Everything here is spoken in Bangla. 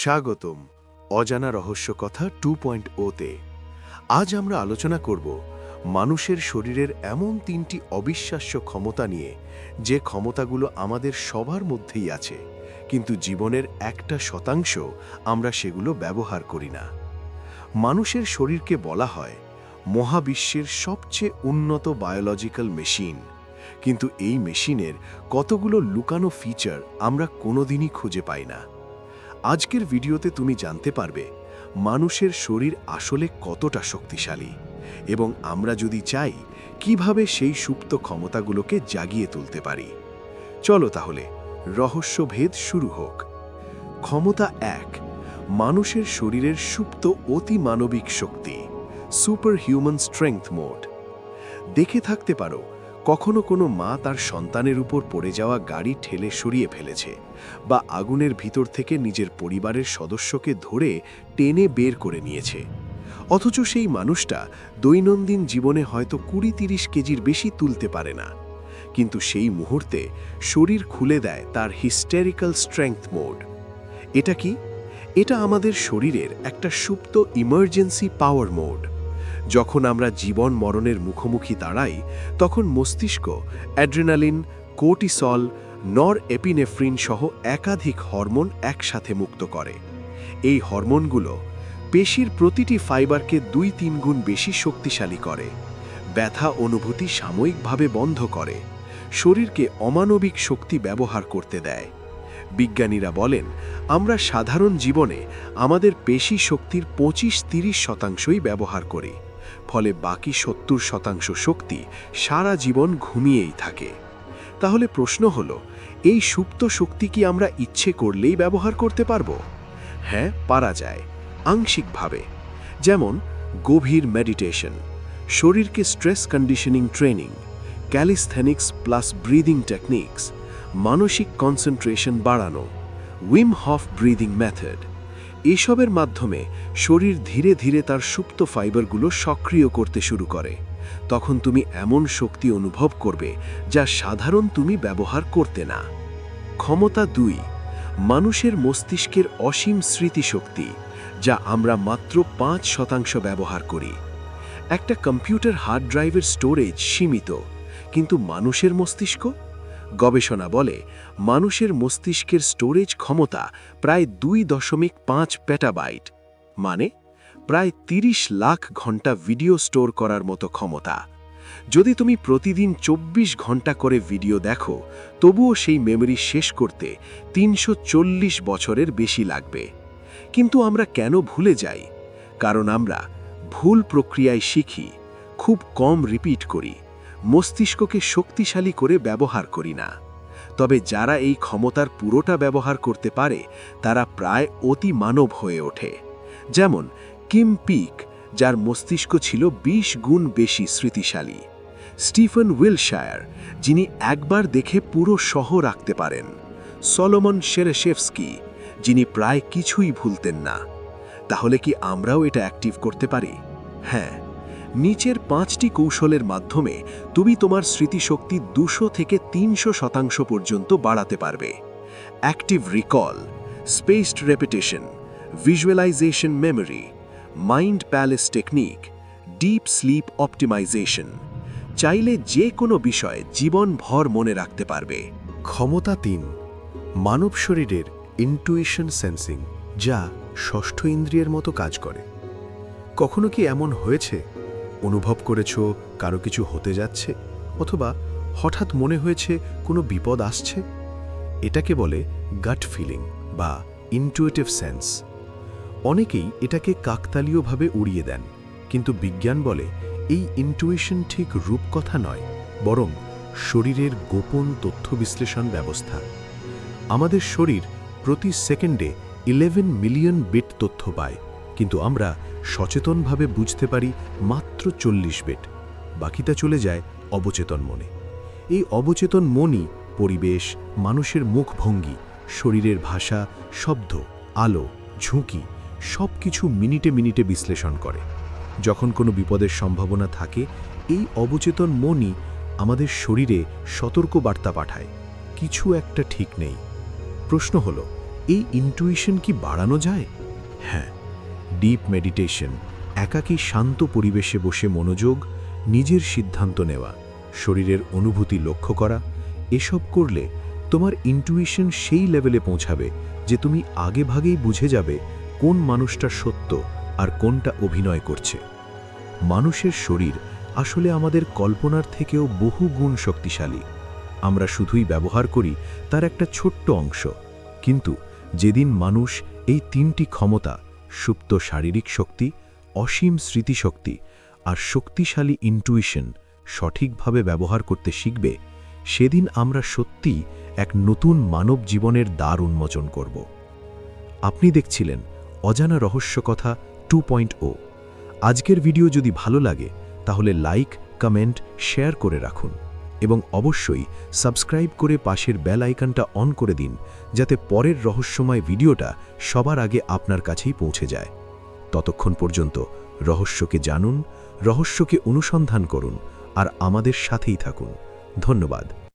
স্বাগতম অজানা রহস্য কথা টু পয়েন্ট ওতে আজ আমরা আলোচনা করব মানুষের শরীরের এমন তিনটি অবিশ্বাস্য ক্ষমতা নিয়ে, যে ক্ষমতাগুলো আমাদের সবার মধ্যেই আছে, কিন্তু জীবনের একটা শতাংশ আমরা সেগুলো ব্যবহার করি না। মানুষের শরীরকে বলা হয় মহাবিশ্বের সবচেয়ে উন্নত বায়োলজিক্যাল মেশিন কিন্তু এই মেশিনের কতগুলো লুকানো ফিচার আমরা কোনোদিনই খুঁজে পাই না। আজকের ভিডিওতে তুমি জানতে পারবে, মানুষের শরীর আসলে কতটা শক্তিশালী এবং আমরা যদি চাই কীভাবে সেই সুপ্ত ক্ষমতাগুলোকে জাগিয়ে তুলতে পারি। চলো তাহলে, রহস্যভেদ শুরু হোক। ক্ষমতা এক, মানুষের শরীরের সুপ্ত অতিমানবিক শক্তি সুপার হিউম্যান স্ট্রেংথ মোড দেখে থাকতে পারো কখনো কোনো মা তার সন্তানের উপর পড়ে যাওয়া গাড়ি ঠেলে সরিয়ে ফেলেছে বা আগুনের ভিতর থেকে নিজের পরিবারের সদস্যকে ধরে টেনে বের করে নিয়েছে। অথচ সেই মানুষটা দৈনন্দিন জীবনে হয়তো কুড়ি তিরিশ কেজির বেশি তুলতে পারে না। কিন্তু সেই মুহূর্তে শরীর খুলে দেয় তার হিস্টেরিক্যাল স্ট্রেংথ মোড এটা কি? এটা আমাদের শরীরের একটা সুপ্ত ইমার্জেন্সি পাওয়ার মোড যখন আমরা জীবন মরণের মুখোমুখি দাঁড়াই, তখন মস্তিষ্ক, অ্যাড্রিনালিন, কোর্টিসল নর এপিনেফ্রিন সহ একাধিক হরমোন একসাথে মুক্ত করে। এই হরমোনগুলো পেশির প্রতিটি ফাইবারকে দুই তিন গুণ বেশি শক্তিশালী করে, ব্যথা অনুভূতি সাময়িকভাবে বন্ধ করে, শরীরকে অমানবিক শক্তি ব্যবহার করতে দেয়। বিজ্ঞানীরা বলেন, আমরা সাধারণ জীবনে আমাদের পেশি শক্তির পঁচিশ তিরিশ শতাংশই ব্যবহার করি। ফলে বাকি সত্তর শতাংশ শক্তি সারা জীবন ঘুমিয়েই থাকে। তাহলে প্রশ্ন হল, এই সুপ্ত শক্তি কি আমরা ইচ্ছে করলেই ব্যবহার করতে পারব? হ্যাঁ পারা যায়, আংশিকভাবে। যেমন, গভীর মেডিটেশন শরীরকে stress conditioning training calisthenics plus breathing techniques মানসিক কনসেন্ট্রেশন বাড়ানো উইম হফ ব্রিদিং মেথড এসবের মাধ্যমে শরীর ধীরে ধীরে তার সুপ্ত ফাইবারগুলো সক্রিয় করতে শুরু করে। তখন তুমি এমন শক্তি অনুভব করবে যা সাধারণ তুমি ব্যবহার করতে না। ক্ষমতা দুই, মানুষের মস্তিষ্কের অসীম স্মৃতিশক্তি, যা আমরা মাত্র পাঁচ শতাংশ ব্যবহার করি। একটা কম্পিউটার হার্ড ড্রাইভের স্টোরেজ সীমিত, কিন্তু মানুষের মস্তিষ্ক গবেষণা বলে, মানুষের মস্তিষ্কের স্টোরেজ ক্ষমতা প্রায় দুই দশমিক পাঁচ পেটাবাইট মানে প্রায় ৩০ লাখ ঘণ্টা ভিডিও স্টোর করার মতো ক্ষমতা। যদি তুমি প্রতিদিন ২৪ ঘণ্টা করে ভিডিও দেখো, তবুও সেই মেমরি শেষ করতে তিনশো চল্লিশ বছরের বেশি লাগবে। কিন্তু আমরা কেন ভুলে যাই? কারণ আমরা ভুল প্রক্রিয়ায় শিখি, খুব কম রিপিট করি। মস্তিষ্ককে শক্তিশালী করে ব্যবহার করি না। তবে যারা এই ক্ষমতার পুরোটা ব্যবহার করতে পারে, তারা প্রায় অতি মানব হয়ে ওঠে। যেমন, কিম পিক, যার মস্তিষ্ক ছিল ২০ গুণ বেশি স্মৃতিশালী। স্টিফেন উইলশায়ার, যিনি একবার দেখে পুরো শহর রাখতে পারেন। সলোমন শেরেশেফস্কি, যিনি প্রায় কিছুই ভুলতেন না। তাহলে কি আমরাও এটা অ্যাক্টিভ করতে পারি? হ্যাঁ নিচের পাঁচটি কৌশলের মাধ্যমে তুমি তোমার স্মৃতিশক্তি দুশো থেকে তিনশো শতাংশ পর্যন্ত বাড়াতে পারবে। Active recall spaced repetition visualisation memory mind palace technique deep sleep optimisation চাইলে যে কোনো বিষয় জীবনভর মনে রাখতে পারবে। ক্ষমতা তিন, মানব শরীরের ইন্টুইশন সেন্সিং যা ষষ্ঠ ইন্দ্রিয়ের মতো কাজ করে। কখনো কি এমন হয়েছে? অনুভব করেছ কারও কিছু হতে যাচ্ছে? অথবা হঠাৎ মনে হয়েছে কোনো বিপদ আসছে? এটাকে বলে গাট ফিলিং বা ইনটুয়েটিভ সেন্স অনেকেই এটাকে কাকতালীয়ভাবে উড়িয়ে দেন, কিন্তু বিজ্ঞান বলে এই ইনটুইশন ঠিক রূপকথা নয়, বরং শরীরের গোপন তথ্য বিশ্লেষণ ব্যবস্থা। আমাদের শরীর প্রতি সেকেন্ডে ইলেভেন মিলিয়ন বিট তথ্য পায়। কিন্তু আমরা সচেতনভাবে বুঝতে পারি মাত্র চল্লিশ বিট বাকিটা চলে যায় অবচেতন মনে। এই অবচেতন মনই পরিবেশ, মানুষের মুখভঙ্গি, শরীরের ভাষা, শব্দ, আলো, ঝুঁকি সব কিছু মিনিটে মিনিটে বিশ্লেষণ করে। যখন কোনো বিপদের সম্ভাবনা থাকে, এই অবচেতন মনই আমাদের শরীরে সতর্ক বার্তা পাঠায়। কিছু একটা ঠিক নেই। প্রশ্ন হলো, এই ইন্টুইশন কি বাড়ানো যায়? হ্যাঁ ডিপ মেডিটেশন একাকী শান্ত পরিবেশে বসে মনোযোগ, নিজের সিদ্ধান্ত নেওয়া, শরীরের অনুভূতি লক্ষ্য করা, এসব করলে তোমার ইন্টুইশন সেই লেভেলে পৌঁছাবে যে তুমি আগে ভাগেই বুঝে যাবে কোন মানুষটা সত্য আর কোনটা অভিনয় করছে। মানুষের শরীর আসলে আমাদের কল্পনার থেকেও বহু গুণ শক্তিশালী। আমরা শুধুই ব্যবহার করি তার একটা ছোট্ট অংশ। কিন্তু যেদিন মানুষ এই তিনটি ক্ষমতা সুপ্ত শারীরিক শক্তি, অসীম স্মৃতিশক্তি আর শক্তিশালী ইন্টুইশন সঠিকভাবে ব্যবহার করতে শিখবে, সেদিন আমরা সত্যি এক নতুন মানব জীবনের দ্বার উন্মোচন করব। আপনি দেখছিলেন অজানা রহস্য কথা টু ও আজকের ভিডিও যদি ভালো লাগে, তাহলে লাইক কমেন্ট শেয়ার করে রাখুন। এবং অবশ্যই সাবস্ক্রাইব করে পাশের বেল আইকনটা অন করে দিন, যাতে পরের রহস্যময় ভিডিওটা সবার আগে আপনার কাছেই পৌঁছে যায়। ততক্ষণ পর্যন্ত রহস্যকে জানুন, রহস্যকে অনুসন্ধান করুন, আর আমাদের সাথেই থাকুন। ধন্যবাদ।